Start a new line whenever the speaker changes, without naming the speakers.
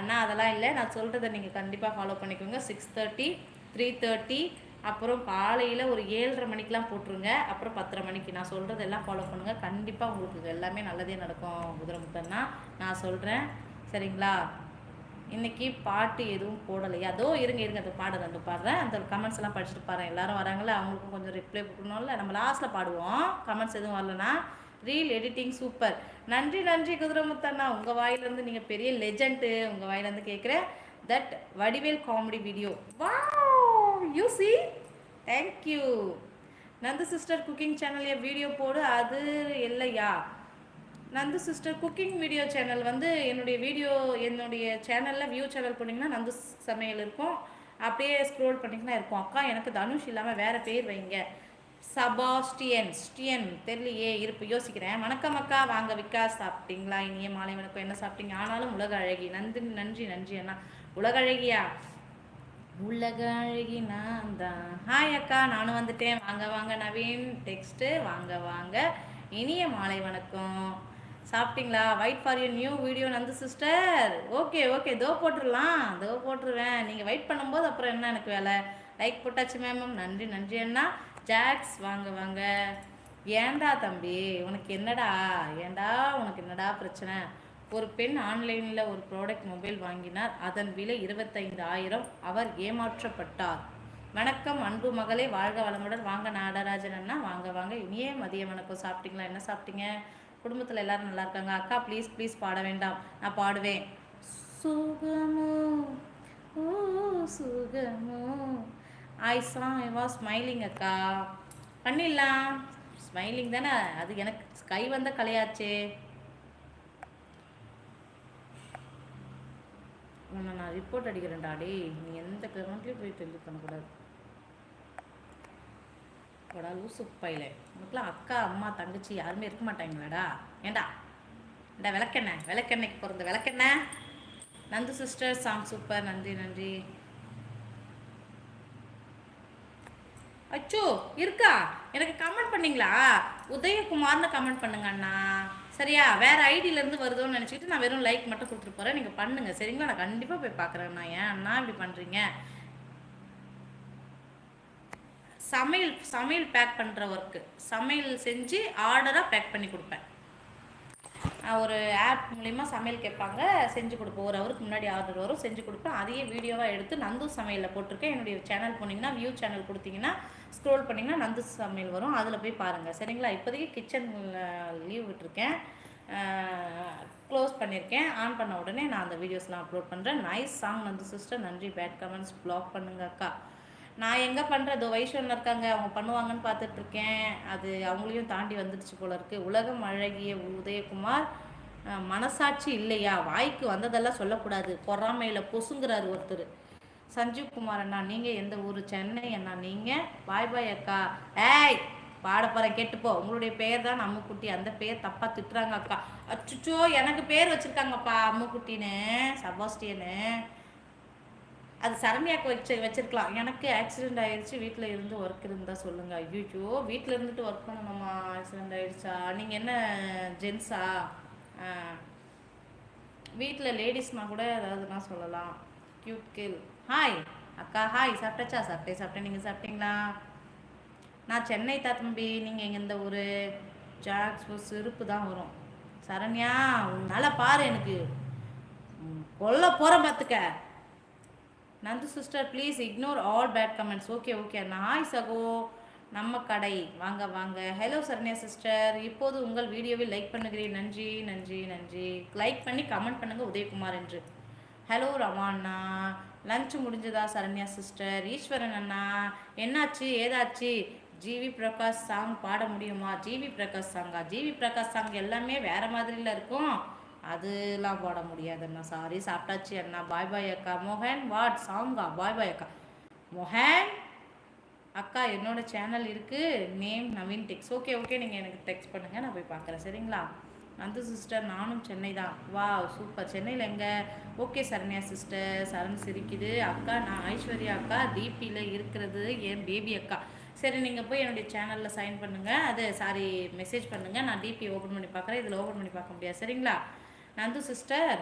அண்ணா அதெல்லாம் இல்லை. நான் சொல்கிறத நீங்கள் கண்டிப்பாக ஃபாலோ பண்ணிக்கோங்க. சிக்ஸ் தேர்ட்டி த்ரீ தேர்ட்டி அப்புறம் காலையில் ஒரு ஏழரை மணிக்கெலாம் போட்டுருங்க. அப்புறம் பத்தரை மணிக்கு. நான் சொல்கிறது எல்லாம் ஃபாலோ பண்ணுங்கள் கண்டிப்பாக உங்களுக்கு எல்லாமே நல்லதே நடக்கும் குதிரமுத்தன்னா நான் சொல்கிறேன் சரிங்களா? இன்னைக்கு பாட்டு எதுவும் போடலையா? அதோ இருங்க இருங்க. அந்த பாடுறேன் அந்த பாடுறேன். அந்த கமெண்ட்ஸ் எல்லாம் படிச்சுட்டு பாருங்கள் எல்லாரும் வராங்களே அவங்களுக்கும் கொஞ்சம் ரிப்ளை கொடுக்கணும்ல. நம்ம லாஸ்ட்டில் பாடுவோம். கமெண்ட்ஸ் எதுவும் வரலனா ரீல் எடிட்டிங் சூப்பர் நன்றி நன்றி குதிரமுத்தண்ணா. உங்கள் வாயிலேருந்து நீங்கள் பெரிய லெஜண்ட்டு உங்கள் வாயிலேருந்து கேட்குறேன் தட் வடிவேல் காமெடி வீடியோ வா you see thank you Nandu sister cooking சேனல்ல வீடியோ போடு. அது இல்லையா? Nandu sister cooking video channel வந்து என்னுடைய வீடியோ என்னுடைய சேனலில் வியூ சேனல் பண்ணிங்கன்னா நந்து சமையல் இருக்கும். அப்படியே ஸ்க்ரோல் பண்ணிங்கன்னா இருக்கும். அக்கா எனக்கு தனுஷ் இல்லாமல் வேறு பேர் வைங்க. சபாஸ்டியன் ஸ்டியன் தெரியலையே இருப்பு யோசிக்கிறேன். வணக்கம் அக்கா வாங்க விக்கா சாப்பிட்டீங்களா? இனிய மாலை வணக்கம். என்ன சாப்பிட்டீங்க? ஆனாலும் உலக அழகி. நன்றி நன்றி நன்றி அண்ணா. உலக அழகியா? உலக அழகி நான் தான். ஹாய் அக்கா நானும் வந்துட்டேன். வாங்க வாங்க நவீன். டெக்ஸ்ட்டு வாங்க வாங்க. இனிய மாலை வணக்கம். சாப்பிட்டீங்களா? Wait for you new video Nandu sister okay okay தோ போட்டுடலாம். தோ போட்டுருவேன். நீங்கள் வெயிட் பண்ணும்போது அப்புறம் என்ன எனக்கு வேலை? லைக் போட்டாச்சு மேம் நன்றி நன்றி அண்ணா. ஜாக்ஸ் வாங்க வாங்க. ஏன்டா தம்பி உனக்கு என்னடா? ஏன்டா உனக்கு என்னடா பிரச்சனை? ஒரு பெண் ஆன்லைனில் ஒரு ப்ராடக்ட் மொபைல் வாங்கினார். அதன் விலை இருபத்தைந்து ஆயிரம் அவர் ஏமாற்றப்பட்டார். வணக்கம் அன்பு மகளே வாழ்க வளமுடன். வாங்க நாடராஜன் அண்ணா. வாங்க வாங்க. இனியே மதிய வணக்கம். சாப்பிட்டீங்களா? என்ன சாப்பிட்டீங்க? குடும்பத்தில் எல்லாரும் நல்லா இருக்காங்க. அக்கா ப்ளீஸ் ப்ளீஸ் பாட வேண்டாம். நான் பாடுவேன். சுகமோ ஓ சுகமோ ஐ சா ஐ வாஸ் ஸ்மைலிங் அக்கா. பண்ணிடலாம். ஸ்மைலிங் தானே? அது எனக்கு கை வந்த கலையாச்சே. உன்னை நான் ரிப்போர்ட் அடிக்கிறேன்டா. டே நீ எந்த கமெண்ட்லேயும் போய் டெலிட் பண்ணக்கூடாது. போடா லூசு பையில உனக்குலாம் அக்கா அம்மா தங்கச்சி யாருமே இருக்க மாட்டாங்களாடா? ஏண்டா? ஏண்டா விளக்கெண்ணெய்? விளக்கெண்ணெய்க்கு பிறந்த விளக்கெண்ணெய்? நந்து சிஸ்டர் சாங் சூப்பர் நன்றி நன்றி. அச்சோ இருக்கா? எனக்கு கமெண்ட் பண்ணீங்களா? உதயகுமார்னு கமெண்ட் பண்ணுங்க அண்ணா. சரியா? வேற ஐடியில இருந்து வருதோன்னு நினச்சிக்கிட்டு நான் வெறும் லைக் மட்டும் கொடுத்துட்டு போறேன். நீங்க பண்ணுங்க. சரிங்களா? நான் கண்டிப்பா போய் பார்க்குறேன் நான் ஏன் அண்ணா இப்படி பண்றீங்க? சமையல் சமையல் பேக் பண்ற ஒர்க்கு சமையல் செஞ்சு ஆர்டராக பேக் பண்ணி கொடுப்பேன். ஒரு ஆப் மூலிமா சமையல் கேட்பாங்க. செஞ்சு கொடுப்போம். ஒரு அவருக்கு முன்னாடி ஆர்டர் வரும். செஞ்சு கொடுப்பேன் அதையே வீடியோவாக எடுத்து நந்து சமையலில் போட்டிருக்கேன். என்னுடைய சேனல் போனீங்கன்னா வியூ சேனல் கொடுத்தீங்கன்னா ஸ்க்ரோல் பண்ணிங்கன்னா நந்து சமையல் வரும். அதில் போய் பாருங்கள் சரிங்களா? இப்போதைக்கு கிச்சன் லீவ் விட்டுருக்கேன். க்ளோஸ் பண்ணியிருக்கேன் ஆன் பண்ண உடனே நான் அந்த வீடியோஸ்லாம் அப்லோட் பண்ணுறேன் நைஸ் சாங் நந்து சிஸ்டர் நன்றி. பேட் கமெண்ட்ஸ் ப்ளாக் பண்ணுங்க அக்கா. நான் எங்கே பண்ணுறது வைஷ்வனில் இருக்காங்க அவங்க பண்ணுவாங்கன்னு பார்த்துட்ருக்கேன். அது அவங்களையும் தாண்டி வந்துடுச்சு போல இருக்குது உலகம் அழகிய உதயகுமார் மனசாட்சி இல்லையா? வாய்க்கு வந்ததெல்லாம் சொல்லக்கூடாது. பொறாமையில் பொசுங்கிறார் ஒருத்தர். சஞ்சீவ் குமார் அண்ணா நீங்கள் எந்த ஊர்? சென்னை அண்ணா நீங்கள் பாய் பாய் அக்கா. ஏய் பாட கேட்டுப்போ. உங்களுடைய பேர் தான் அம்முக்குட்டி. அந்த பேர் தப்பாக திட்டுறாங்க அக்கா. அச்சுச்சோ எனக்கு பேர் வச்சுருக்காங்கப்பா அம்முக்குட்டின்னு சபாஸ்டியன்னு. அது சரண்யாக்கு வச்சு வச்சிருக்கலாம். எனக்கு ஆக்சிடென்ட் ஆயிடுச்சு வீட்டில் இருந்து ஒர்க் இருந்தால் சொல்லுங்கள் ஐயோ வீட்டில் இருந்துட்டு ஒர்க் பண்ணணுமா? ஆக்சிடென்ட் ஆயிடுச்சா? நீங்கள் என்ன ஜென்ஸா வீட்டில் லேடிஸ்னா கூட ஏதாவதுனா சொல்லலாம். கியூட் கில் ஹாய் அக்கா ஹாய் சாப்பிட்டாச்சா? சாப்பிட்டேன் சாப்பிட்டேன். நீங்கள் சாப்பிட்டீங்களா? நான் சென்னை தான் தம்பி. நீங்கள் எங்கே இந்த ஒரு ஜாக்ஸ் செருப்பு தான் வரும். சரண்யா உன்னால் பாரு எனக்கு. கொல்ல போகிறேன் பார்த்துக்க Nandu sister please ignore all bad comments okay okay hi சகோ நம்ம கடை. வாங்க வாங்க. ஹலோ சரண்யா சிஸ்டர் இப்போது உங்கள் வீடியோவை லைக் பண்ணுகிறேன். நன்றி நன்றி நன்றி. லைக் பண்ணி கமெண்ட் பண்ணுங்கள் உதயகுமார் என்று. ஹலோ ரமாண்ணா லஞ்ச் முடிஞ்சதா சரண்யா சிஸ்டர் ஈஸ்வரன் அண்ணா என்னாச்சு? ஏதாச்சு? ஜிவி பிரகாஷ் சாங் பாட முடியுமா? ஜிவி பிரகாஷ் சாங்கா ஜிவி பிரகாஷ் சாங் எல்லாமே வேறு மாதிரியில் இருக்கும். அதெல்லாம் பாட முடியாது அண்ணா. சாரி சாப்பிட்டாச்சு அண்ணா. பாய் பாய் அக்கா. மோகன் வாட் சாங்கா பாய் பாய் அக்கா. மோகன் அக்கா என்னோட சேனல் இருக்குது name Naveen techs okay okay நீங்கள் எனக்கு டெக்ஸ்ட் பண்ணுங்கள் நான் போய் பார்க்குறேன் சரிங்களா? நந்து சிஸ்டர் நானும் சென்னை தான். வா சூப்பர் சென்னையில் எங்கே? ஓகே சரண்யா சிஸ்டர் சரண் சிரிக்குது. அக்கா நான் ஐஸ்வர்யா அக்கா. டிபியில் இருக்கிறது என் பேபி அக்கா. சரி நீங்கள் போய் என்னுடைய சேனலில் சைன் பண்ணுங்கள் அது சாரி மெசேஜ் பண்ணுங்கள் நான் டிபி ஓப்பன் பண்ணி பார்க்குறேன் இதில் ஓப்பன் பண்ணி பார்க்க முடியாது. சரிங்களா? நந்து சிஸ்டர்